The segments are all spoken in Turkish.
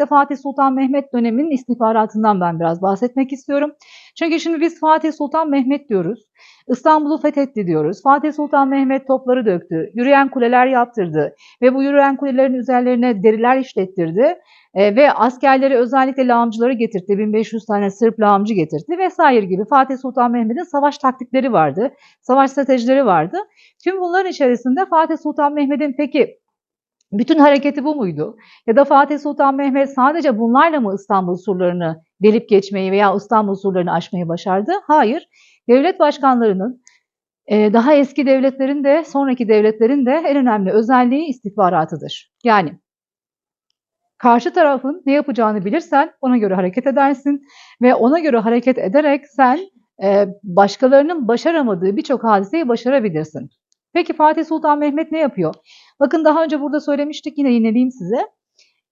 özellikle Fatih Sultan Mehmet döneminin istihbaratından ben biraz bahsetmek istiyorum. Çünkü şimdi biz Fatih Sultan Mehmet diyoruz. İstanbul'u fethetti diyoruz. Fatih Sultan Mehmet topları döktü, yürüyen kuleler yaptırdı ve bu yürüyen kulelerin üzerlerine deriler işlettirdi. E, ve askerleri özellikle lağımcıları getirtti. 1500 tane Sırp lağımcı getirtti vesaire gibi Fatih Sultan Mehmet'in savaş taktikleri vardı. Savaş stratejileri vardı. Tüm bunların içerisinde Fatih Sultan Mehmet'in peki bütün hareketi bu muydu? Ya da Fatih Sultan Mehmet sadece bunlarla mı İstanbul surlarını delip geçmeyi veya İstanbul surlarını aşmayı başardı? Hayır. Devlet başkanlarının e, daha eski devletlerin de sonraki devletlerin de en önemli özelliği istihbaratıdır. Yani karşı tarafın ne yapacağını bilirsen ona göre hareket edersin ve ona göre hareket ederek sen e, başkalarının başaramadığı birçok hadiseyi başarabilirsin. Peki Fatih Sultan Mehmet ne yapıyor? Bakın daha önce burada söylemiştik yine yineleyeyim size.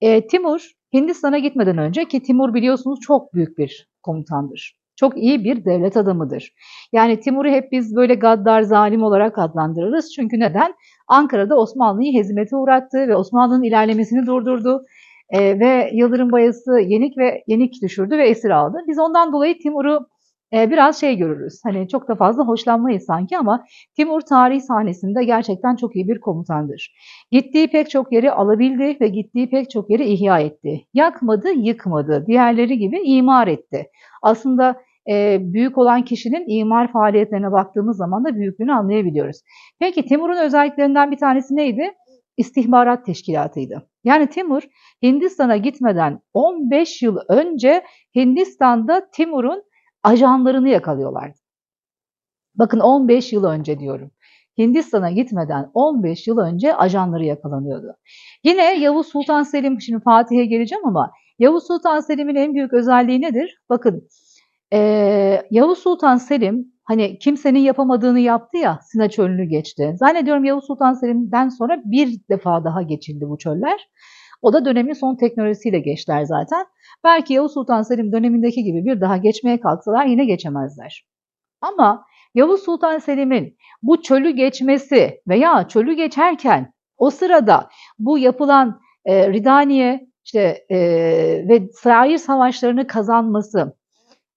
E, Timur Hindistan'a gitmeden önce ki Timur biliyorsunuz çok büyük bir komutandır. Çok iyi bir devlet adamıdır. Yani Timur'u hep biz böyle gaddar, zalim olarak adlandırırız. Çünkü neden? Ankara'da Osmanlı'yı hezimete uğrattı ve Osmanlı'nın ilerlemesini durdurdu. E, ve Yıldırım Bayası yenik ve yenik düşürdü ve esir aldı. Biz ondan dolayı Timur'u biraz şey görürüz. Hani çok da fazla hoşlanmayız sanki ama Timur tarih sahnesinde gerçekten çok iyi bir komutandır. Gittiği pek çok yeri alabildi ve gittiği pek çok yeri ihya etti. Yakmadı, yıkmadı. Diğerleri gibi imar etti. Aslında e, büyük olan kişinin imar faaliyetlerine baktığımız zaman da büyüklüğünü anlayabiliyoruz. Peki Timur'un özelliklerinden bir tanesi neydi? İstihbarat teşkilatıydı. Yani Timur Hindistan'a gitmeden 15 yıl önce Hindistan'da Timur'un ajanlarını yakalıyorlardı. Bakın 15 yıl önce diyorum. Hindistan'a gitmeden 15 yıl önce ajanları yakalanıyordu. Yine Yavuz Sultan Selim, şimdi Fatih'e geleceğim ama Yavuz Sultan Selim'in en büyük özelliği nedir? Bakın ee, Yavuz Sultan Selim hani kimsenin yapamadığını yaptı ya Sina çölünü geçti. Zannediyorum Yavuz Sultan Selim'den sonra bir defa daha geçildi bu çöller. O da dönemin son teknolojisiyle geçtiler zaten. Belki Yavuz Sultan Selim dönemindeki gibi bir daha geçmeye kalksalar yine geçemezler. Ama Yavuz Sultan Selim'in bu çölü geçmesi veya çölü geçerken o sırada bu yapılan e, Ridaniye işte e, ve Sair savaşlarını kazanması,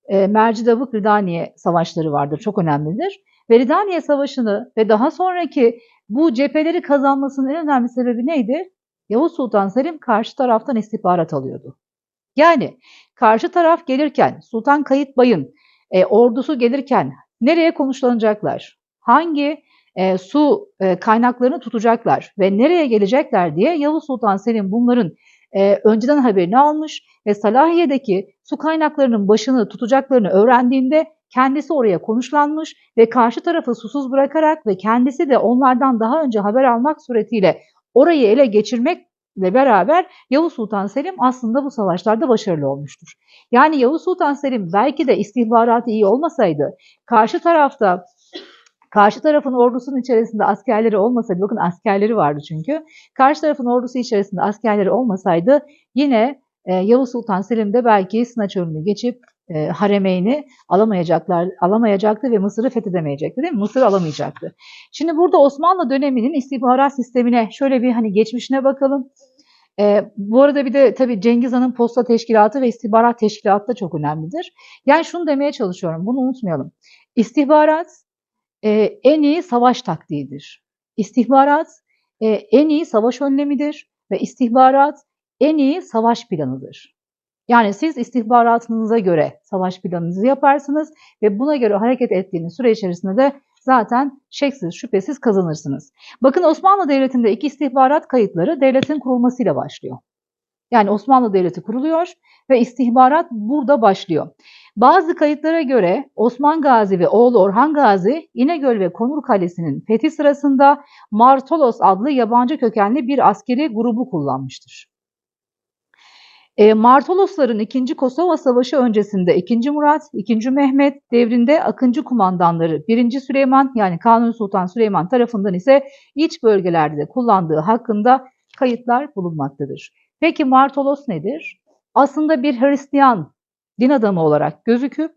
e, Mercidavuk Ridaniye savaşları vardır, çok önemlidir. Ve Ridaniye Savaşı'nı ve daha sonraki bu cepheleri kazanmasının en önemli sebebi neydi? Yavuz Sultan Selim karşı taraftan istihbarat alıyordu. Yani karşı taraf gelirken Sultan Kayıt Bay'ın e, ordusu gelirken nereye konuşlanacaklar? Hangi e, su e, kaynaklarını tutacaklar ve nereye gelecekler diye Yavuz Sultan Selim bunların e, önceden haberini almış ve Salahiye'deki su kaynaklarının başını tutacaklarını öğrendiğinde kendisi oraya konuşlanmış ve karşı tarafı susuz bırakarak ve kendisi de onlardan daha önce haber almak suretiyle orayı ele geçirmekle beraber Yavuz Sultan Selim aslında bu savaşlarda başarılı olmuştur. Yani Yavuz Sultan Selim belki de istihbaratı iyi olmasaydı karşı tarafta Karşı tarafın ordusunun içerisinde askerleri olmasaydı, bakın askerleri vardı çünkü. Karşı tarafın ordusu içerisinde askerleri olmasaydı yine e, Yavuz Sultan Selim de belki Sına çölünü geçip e, haremeyni alamayacaklar, alamayacaktı ve Mısır'ı fethedemeyecekti değil mi? Mısır alamayacaktı. Şimdi burada Osmanlı döneminin istihbarat sistemine şöyle bir hani geçmişine bakalım. E, bu arada bir de tabii Cengiz Han'ın posta teşkilatı ve istihbarat teşkilatı da çok önemlidir. Yani şunu demeye çalışıyorum, bunu unutmayalım. İstihbarat e, en iyi savaş taktiğidir. İstihbarat e, en iyi savaş önlemidir ve istihbarat en iyi savaş planıdır. Yani siz istihbaratınıza göre savaş planınızı yaparsınız ve buna göre hareket ettiğiniz süre içerisinde de zaten şeksiz şüphesiz kazanırsınız. Bakın Osmanlı Devleti'nde iki istihbarat kayıtları devletin kurulmasıyla başlıyor. Yani Osmanlı Devleti kuruluyor ve istihbarat burada başlıyor. Bazı kayıtlara göre Osman Gazi ve oğlu Orhan Gazi İnegöl ve Konur Kalesi'nin fethi sırasında Martolos adlı yabancı kökenli bir askeri grubu kullanmıştır. E, Martolosların 2. Kosova Savaşı öncesinde 2. Murat, 2. Mehmet devrinde Akıncı kumandanları 1. Süleyman yani Kanuni Sultan Süleyman tarafından ise iç bölgelerde de kullandığı hakkında kayıtlar bulunmaktadır. Peki Martolos nedir? Aslında bir Hristiyan din adamı olarak gözüküp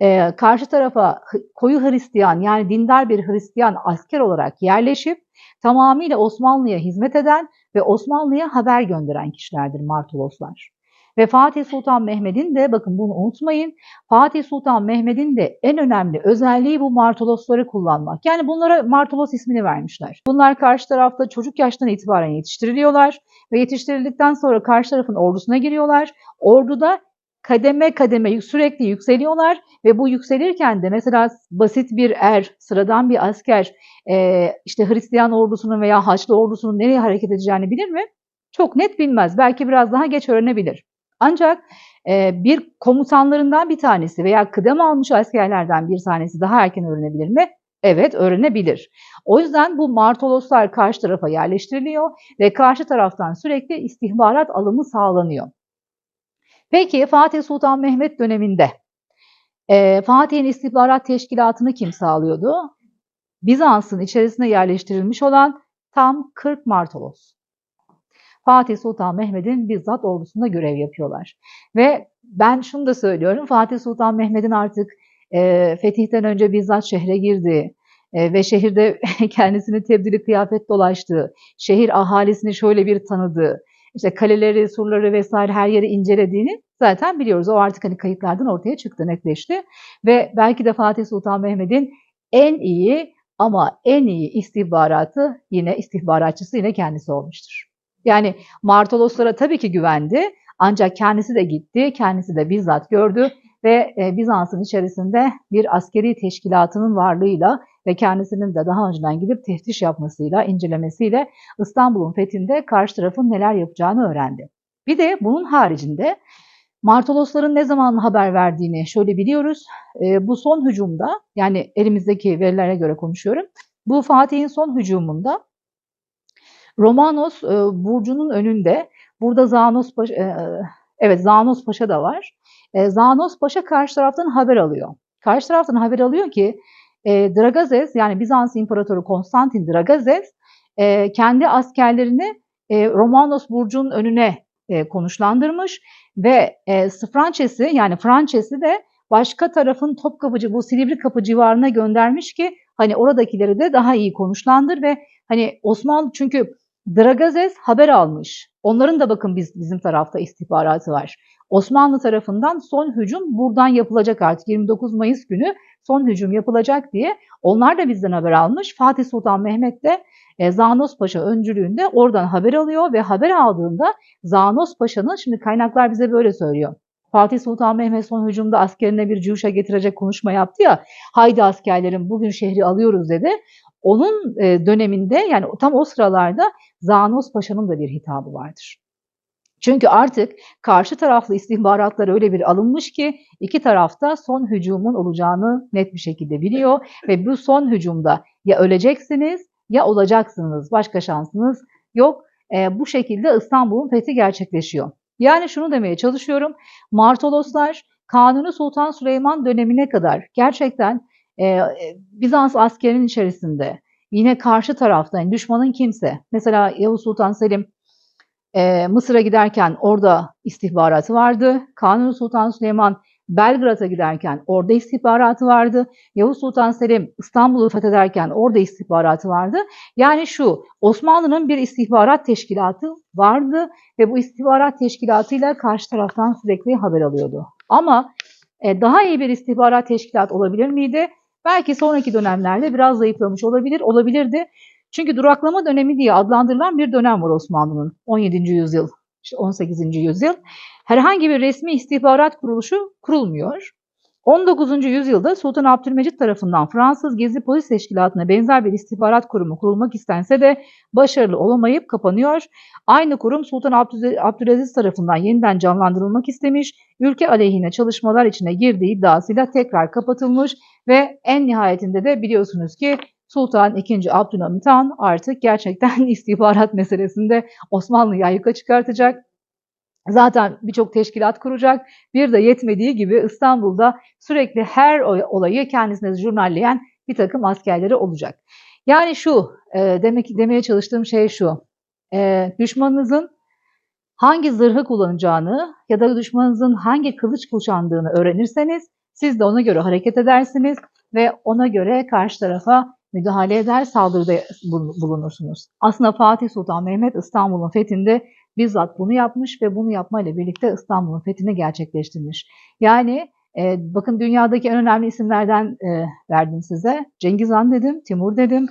e, karşı tarafa koyu Hristiyan yani dindar bir Hristiyan asker olarak yerleşip tamamıyla Osmanlı'ya hizmet eden ve Osmanlı'ya haber gönderen kişilerdir Martoloslar. Ve Fatih Sultan Mehmet'in de bakın bunu unutmayın. Fatih Sultan Mehmet'in de en önemli özelliği bu martolosları kullanmak. Yani bunlara martolos ismini vermişler. Bunlar karşı tarafta çocuk yaştan itibaren yetiştiriliyorlar ve yetiştirildikten sonra karşı tarafın ordusuna giriyorlar. Orduda kademe kademe sürekli yükseliyorlar ve bu yükselirken de mesela basit bir er, sıradan bir asker işte Hristiyan ordusunun veya Haçlı ordusunun nereye hareket edeceğini bilir mi? Çok net bilmez. Belki biraz daha geç öğrenebilir. Ancak e, bir komutanlarından bir tanesi veya kıdem almış askerlerden bir tanesi daha erken öğrenebilir mi? Evet öğrenebilir. O yüzden bu martoloslar karşı tarafa yerleştiriliyor ve karşı taraftan sürekli istihbarat alımı sağlanıyor. Peki Fatih Sultan Mehmet döneminde e, Fatih'in istihbarat teşkilatını kim sağlıyordu? Bizans'ın içerisine yerleştirilmiş olan tam 40 martolos. Fatih Sultan Mehmet'in bizzat ordusunda görev yapıyorlar. Ve ben şunu da söylüyorum, Fatih Sultan Mehmet'in artık e, fetihten önce bizzat şehre girdiği e, ve şehirde kendisini tebdili kıyafet dolaştığı, şehir ahalisini şöyle bir tanıdığı, işte kaleleri, surları vesaire her yeri incelediğini zaten biliyoruz. O artık hani kayıtlardan ortaya çıktı, netleşti. Ve belki de Fatih Sultan Mehmet'in en iyi ama en iyi istihbaratı yine istihbaratçısı yine kendisi olmuştur. Yani Martoloslara tabii ki güvendi ancak kendisi de gitti, kendisi de bizzat gördü ve e, Bizans'ın içerisinde bir askeri teşkilatının varlığıyla ve kendisinin de daha önceden gidip teftiş yapmasıyla, incelemesiyle İstanbul'un fethinde karşı tarafın neler yapacağını öğrendi. Bir de bunun haricinde Martolosların ne zaman haber verdiğini şöyle biliyoruz. E, bu son hücumda yani elimizdeki verilere göre konuşuyorum. Bu Fatih'in son hücumunda Romanos e, burcunun önünde burada Zanos Paşa, e, evet Zanos Paşa da var. E, Zanos Paşa karşı taraftan haber alıyor. Karşı taraftan haber alıyor ki e, Dragazes yani Bizans İmparatoru Konstantin Dragazes e, kendi askerlerini e, Romanos burcunun önüne e, konuşlandırmış ve e, Françesi yani Françesi de başka tarafın Topkapıcı bu Silivri Kapı civarına göndermiş ki hani oradakileri de daha iyi konuşlandır ve hani Osmanlı çünkü Dragazes haber almış. Onların da bakın biz bizim tarafta istihbaratı var. Osmanlı tarafından son hücum buradan yapılacak artık 29 Mayıs günü son hücum yapılacak diye onlar da bizden haber almış. Fatih Sultan Mehmet de e, Zanos Paşa öncülüğünde oradan haber alıyor ve haber aldığında Zanos Paşa'nın şimdi kaynaklar bize böyle söylüyor. Fatih Sultan Mehmet son hücumda askerine bir cuşa getirecek konuşma yaptı ya. Haydi askerlerim bugün şehri alıyoruz dedi. Onun e, döneminde yani tam o sıralarda Zanos Paşa'nın da bir hitabı vardır. Çünkü artık karşı taraflı istihbaratlar öyle bir alınmış ki iki tarafta son hücumun olacağını net bir şekilde biliyor ve bu son hücumda ya öleceksiniz ya olacaksınız. Başka şansınız yok. E, bu şekilde İstanbul'un fethi gerçekleşiyor. Yani şunu demeye çalışıyorum. Martoloslar Kanuni Sultan Süleyman dönemine kadar gerçekten e, Bizans askerinin içerisinde yine karşı tarafta yani düşmanın kimse mesela Yavuz Sultan Selim e, Mısır'a giderken orada istihbaratı vardı. Kanuni Sultan Süleyman Belgrad'a giderken orada istihbaratı vardı. Yavuz Sultan Selim İstanbul'u fethederken orada istihbaratı vardı. Yani şu Osmanlı'nın bir istihbarat teşkilatı vardı ve bu istihbarat teşkilatıyla karşı taraftan sürekli haber alıyordu. Ama e, daha iyi bir istihbarat teşkilat olabilir miydi? Belki sonraki dönemlerde biraz zayıflamış olabilir, olabilirdi. Çünkü duraklama dönemi diye adlandırılan bir dönem var Osmanlı'nın 17. yüzyıl, 18. yüzyıl. Herhangi bir resmi istihbarat kuruluşu kurulmuyor. 19. yüzyılda Sultan Abdülmecit tarafından Fransız Gezi Polis Teşkilatı'na benzer bir istihbarat kurumu kurulmak istense de başarılı olamayıp kapanıyor. Aynı kurum Sultan Abdülaziz tarafından yeniden canlandırılmak istemiş, ülke aleyhine çalışmalar içine girdiği iddiasıyla tekrar kapatılmış ve en nihayetinde de biliyorsunuz ki Sultan II. Abdülhamit Han artık gerçekten istihbarat meselesinde Osmanlı'yı ayyuka çıkartacak. Zaten birçok teşkilat kuracak. Bir de yetmediği gibi İstanbul'da sürekli her olayı kendisine jurnalleyen bir takım askerleri olacak. Yani şu, e, demek demeye çalıştığım şey şu. E, düşmanınızın hangi zırhı kullanacağını ya da düşmanınızın hangi kılıç kuşandığını öğrenirseniz siz de ona göre hareket edersiniz ve ona göre karşı tarafa müdahale eder, saldırıda bul- bulunursunuz. Aslında Fatih Sultan Mehmet İstanbul'un fethinde bizzat bunu yapmış ve bunu yapmayla birlikte İstanbul'un fethini gerçekleştirmiş. Yani e, bakın dünyadaki en önemli isimlerden e, verdim size. Cengiz Han dedim, Timur dedim,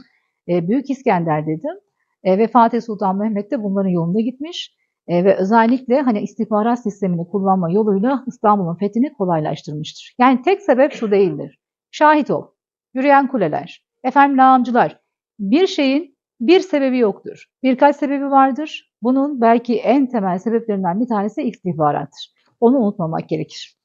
e, Büyük İskender dedim E, ve Fatih Sultan Mehmet de bunların yolunda gitmiş. E, ve özellikle hani istihbarat sistemini kullanma yoluyla İstanbul'un fethini kolaylaştırmıştır. Yani tek sebep şu değildir. Şahit ol, yürüyen kuleler, efendim lağımcılar. Bir şeyin bir sebebi yoktur. Birkaç sebebi vardır. Bunun belki en temel sebeplerinden bir tanesi istihbarattır. Onu unutmamak gerekir.